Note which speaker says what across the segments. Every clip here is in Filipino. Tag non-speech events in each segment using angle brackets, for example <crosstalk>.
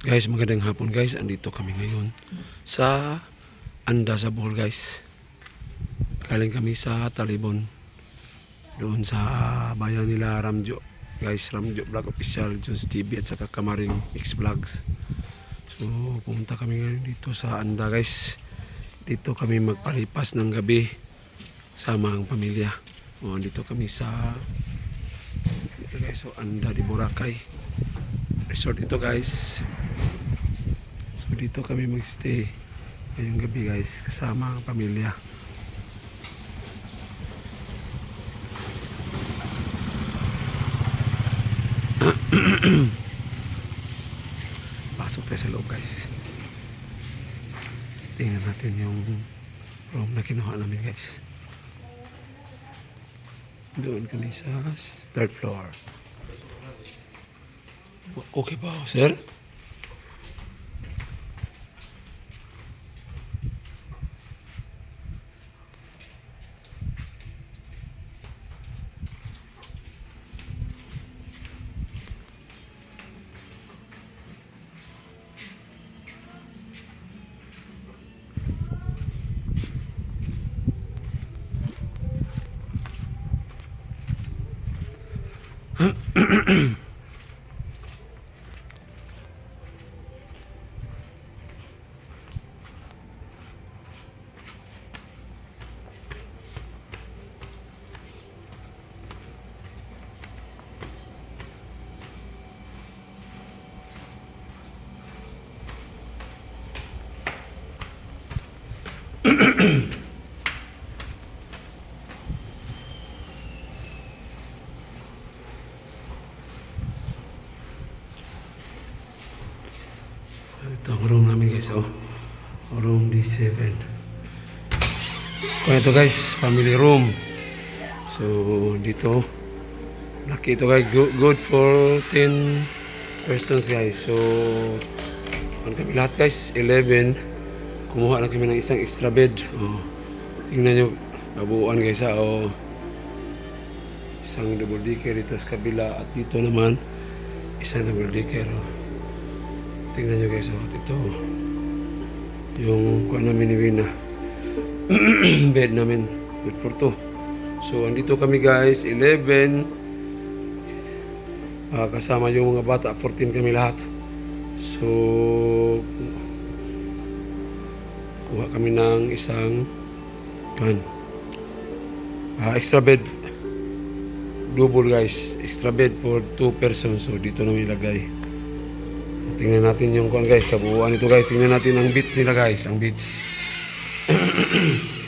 Speaker 1: Guys, magandang hapon guys. Andito kami ngayon sa Anda sa guys. Galing kami sa Talibon. Doon sa bayan nila Ramjo. Guys, Ramjo Vlog Official, Jones TV at saka Kamaring Mix Vlogs. So, pumunta kami ngayon dito sa Anda guys. Dito kami magpalipas ng gabi sama ang pamilya. O, andito kami sa dito guys, so Anda di Boracay. Resort ito guys. So dito kami magstay ngayong gabi guys kasama ang pamilya. <clears throat> Pasok tayo sa loob guys. Tingnan natin yung room na kinuha namin guys. Doon kami sa third floor. Okay ba sir? Ito ang room namin guys, oh. Room D7. Kung ito guys, family room. So, dito. Laki ito guys, good, good for 10 persons guys. So, ano kami lahat guys, 11. Kumuha na kami ng isang extra bed. Oh. Tingnan nyo, kabuuan guys ha. Oh. Isang double decker dito sa kabila at dito naman isang double decker. Oh. Tingnan nyo guys, oh, ito. Yung kuha namin ni Wina. <clears throat> Bed namin. Bed for two. So, andito kami guys, 11. Ah, kasama yung mga bata, 14 kami lahat. So, kuha kami ng isang kan ah, extra bed. Double guys. Extra bed for two persons. So, dito namin ilagay. Tingnan natin yung kuan guys, kabuuan ito guys. Tingnan natin ang beats nila guys, ang beats. <clears throat>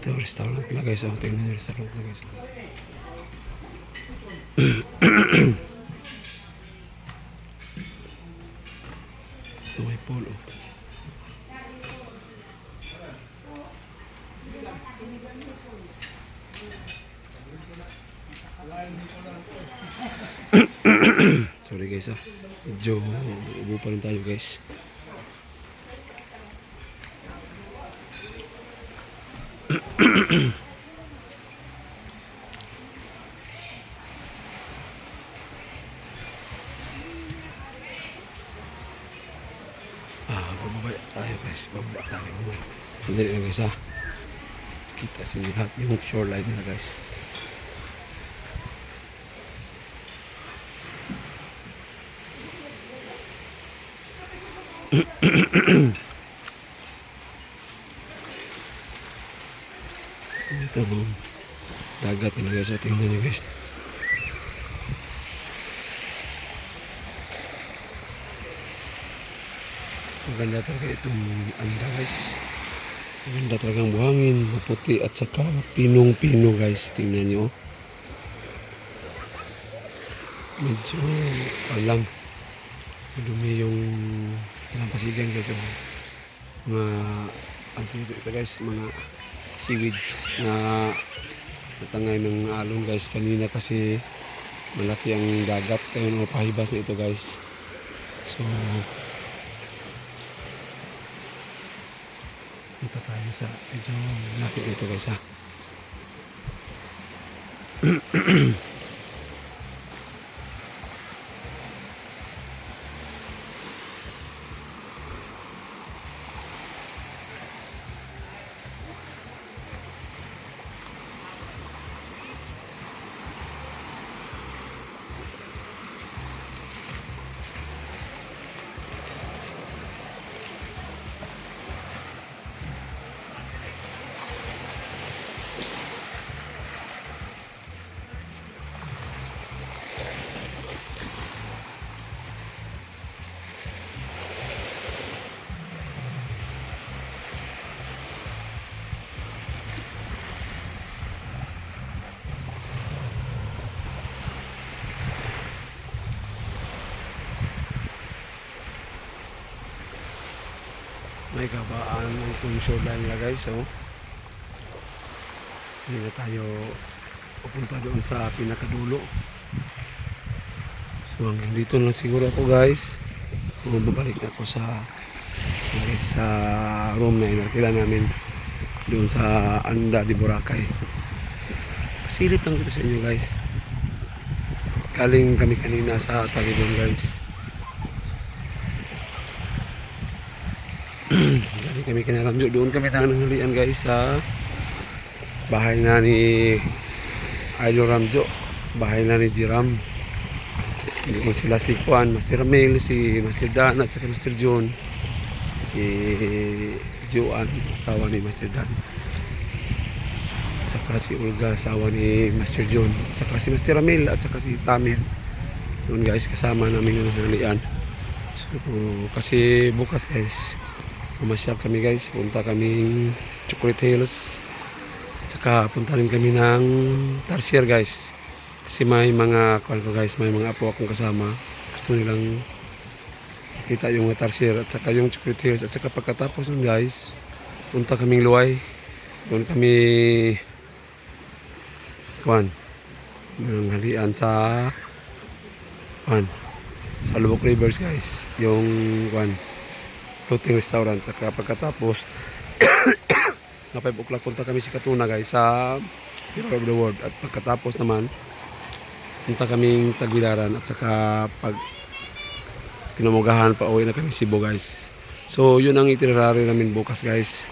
Speaker 1: Ito, restaurant na guys. Oh, tingnan nyo restaurant na guys. Ito may pool. Oh. Sorry guys ah. Medyo ubo pa rin tayo guys. Ah, bababa tayo guys. Bababa tayo. Sandali lang guys ah. Kita inyo lahat yung shoreline nila guys. <clears throat> Ito mo. Dagat nila guys. ah. Tingnan nyo guys. Maganda talaga itong anda guys. Maganda talagang buhangin, maputi at saka pinong-pino guys. Tingnan nyo. oh. Medyo alang. Dumi yung talampasigan guys. Oh. Mga, ang sino ito guys, mga seaweeds na natangay ng alon guys. Kanina kasi malaki ang dagat. Kaya o pahibas na ito guys. So, punta tayo sa medyo lapit dito guys ha. <clears throat> May kabaan ng tunsyo lang nila guys. So, hindi na tayo pupunta doon sa pinakadulo. So hanggang dito lang siguro ako guys. Kung babalik ako sa guys, sa room na inarkila namin doon sa Anda di Boracay. Pasilip lang dito sa inyo guys. Galing kami kanina sa Taliban guys. Galing kami kinaramjo. Doon kami nananghalian guys sa bahay na ni Idol Ramjo. Bahay na ni Jiram. Doon sila si Juan, Master Mel, si Master Dan at saka Master John. Si Joan, asawa ni Master Dan. Saka si Olga, asawa ni Master John. Saka si Master Ramil at saka si Tamil. Doon guys, kasama namin ng nanghalian. So, kasi bukas guys, Mamasyal kami guys, punta kaming Chocolate Hills. Saka punta rin kami ng Tarsier guys. Kasi may mga, kuwan ko guys, may mga apo akong kasama. Gusto nilang kita yung Tarsier at saka yung Chocolate Hills. At saka pagkatapos nun guys, punta kaming Luay. Doon kami, kuwan, nanghalian sa, kuwan, sa Lubok Rivers guys. Yung, kuwan, floating restaurant. Saka pagkatapos <coughs> na 5 o'clock punta kami si Katuna guys sa Hero of the World. At pagkatapos naman punta kaming Tagbilaran at saka pag kinamugahan pa uwi na kami Cebu guys. So yun ang itinerary namin bukas guys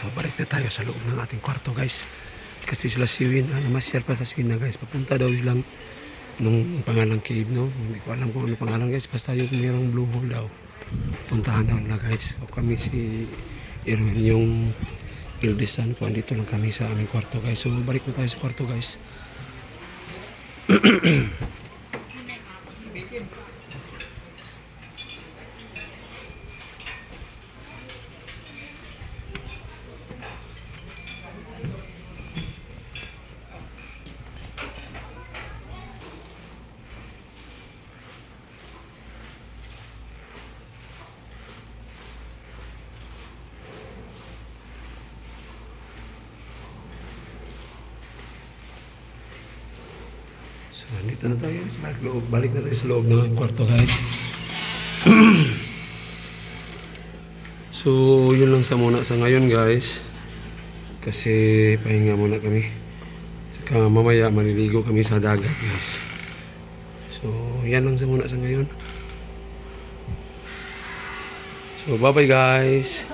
Speaker 1: So balik na tayo sa loob ng ating kwarto guys. Kasi sila si Win, ah, namasyal pa sa Win na guys. Papunta daw silang nung pangalang cave no. Hindi ko alam kung ano pangalan guys. Basta yung mayroong blue hole daw. Puntahan daw na guys. O kami si Erwin yung Ildesan ko. Andito lang kami sa aming kwarto guys. So balik na tayo sa kwarto guys. <clears throat> So, nandito na tayo guys. Balik, loob, balik na tayo sa loob ng kwarto guys. <clears throat> so, yun lang sa muna sa ngayon guys. Kasi pahinga muna kami. Saka mamaya maliligo kami sa dagat guys. So, yan lang sa muna sa ngayon. So, bye bye guys.